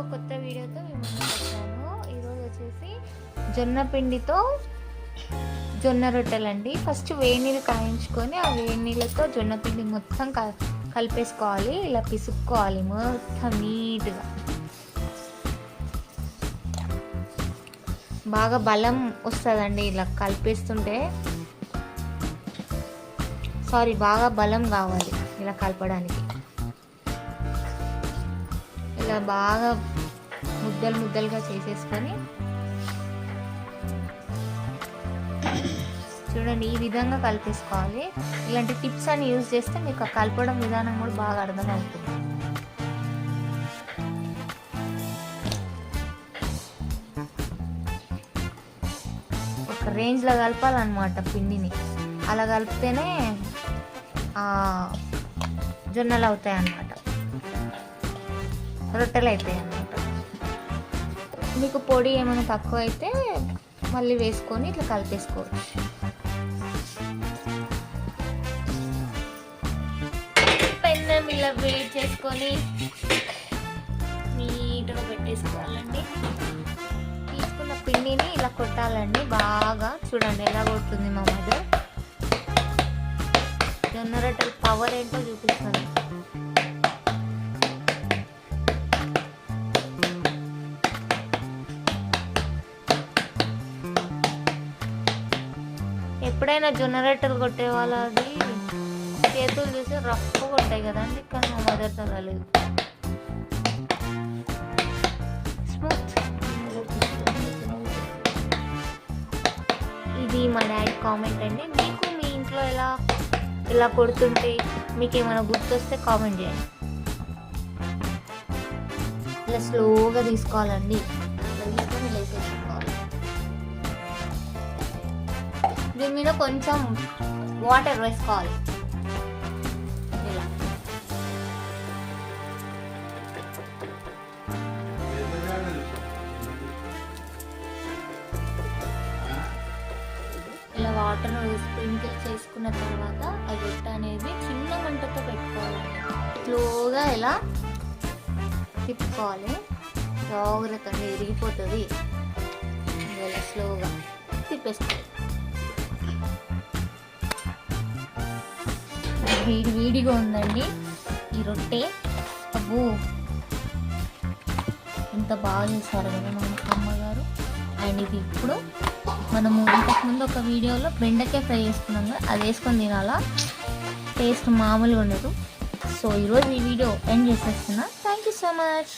ఇంకో కొత్త వీడియోతో మేము వచ్చాను ఈరోజు వచ్చేసి జొన్న పిండితో జొన్న రొట్టెలండి. ఫస్ట్ వేడి నీళ్ళు కాయించుకొని ఆ వేడి నీళ్ళతో జొన్న పిండి మొత్తం క- కలిపేసుకోవాలి. ఇలా పిసుక్కోవాలి మొత్తం నీట్గా. బాగా బలం వస్తుందండి ఇలా కలిపేస్తుంటే. సారీ బాగా బలం కావాలి ఇలా కలపడానికి. ఇలా బాగా ముద్దలు ముద్దలుగా చేసేసుకొని చూడండి ఈ విధంగా కలిపేసుకోవాలి. ఇలాంటి టిప్స్ అని యూజ్ చేస్తే మీకు కలపడం విధానం కూడా బాగా అర్థమవుతుంది. ఒక రేంజ్లో కలపాలన్నమాట పిండిని. అలా కలిపితేనే జొన్నలు అవుతాయి అన్నమాట రొట్టెలు అవుతాయి అన్నమాట మీకు పొడి ఏమైనా తక్కువ అయితే మళ్ళీ వేసుకొని ఇట్లా కలిపేసుకోవచ్చు. పెన్నం ఇలా వేడి చేసుకొని నీట్గా పెట్టేసుకోవాలండి. తీసుకున్న పిండిని ఇలా కొట్టాలండి. బాగా చూడండి ఎలా కొడుతుంది మా మదర్. జొన్న రొట్టెల పవర్ ఏంటో చూపిస్తుంది ఎప్పుడైనా జనరేటర్ కొట్టే వాళ్ళది చేతులు చూసి రఫ్ కొట్టాయి కదండి కానీ మా మదర్ తగలేదు స్మూత్. ఇది మా డాడీ కామెంట్ అండి. మీకు మీ ఇంట్లో ఎలా ఇలా కొడుతుంటే మీకు ఏమైనా గుర్తొస్తే కామెంట్ చేయండి. ఇలా స్లోగా తీసుకోవాలండి. దీని మీద కొంచెం వాటర్ వేసుకోవాలి. ఇలా. ఇలా వాటర్ స్ప్రింకిల్ చేసుకున్న తర్వాత ఆ గుట్ట అనేది చిన్న మంటతో పెట్టుకోవాలి. స్లోగా ఇలా తిప్పుకోవాలి. జాగ్రత్తగా ఇరిగిపోతుంది ఇలా స్లోగా తిప్పేసుకోవాలి. వేడి వేడిగా ఉందండి. ఈ రొట్టె. అబ్బో. ఇంత బాగా చేశారు కదా మా అమ్మగారు. అండ్ ఇది ఇప్పుడు మనము ఇంతకుముందు ఒక వీడియోలో బెండకాయ ఫ్రై చేసుకున్నాం కదా అది వేసుకొని తినాలా? టేస్ట్ మామూలుగా ఉండదు. సో ఈరోజు ఈ video end చేసేస్తున్నా. Thank you so much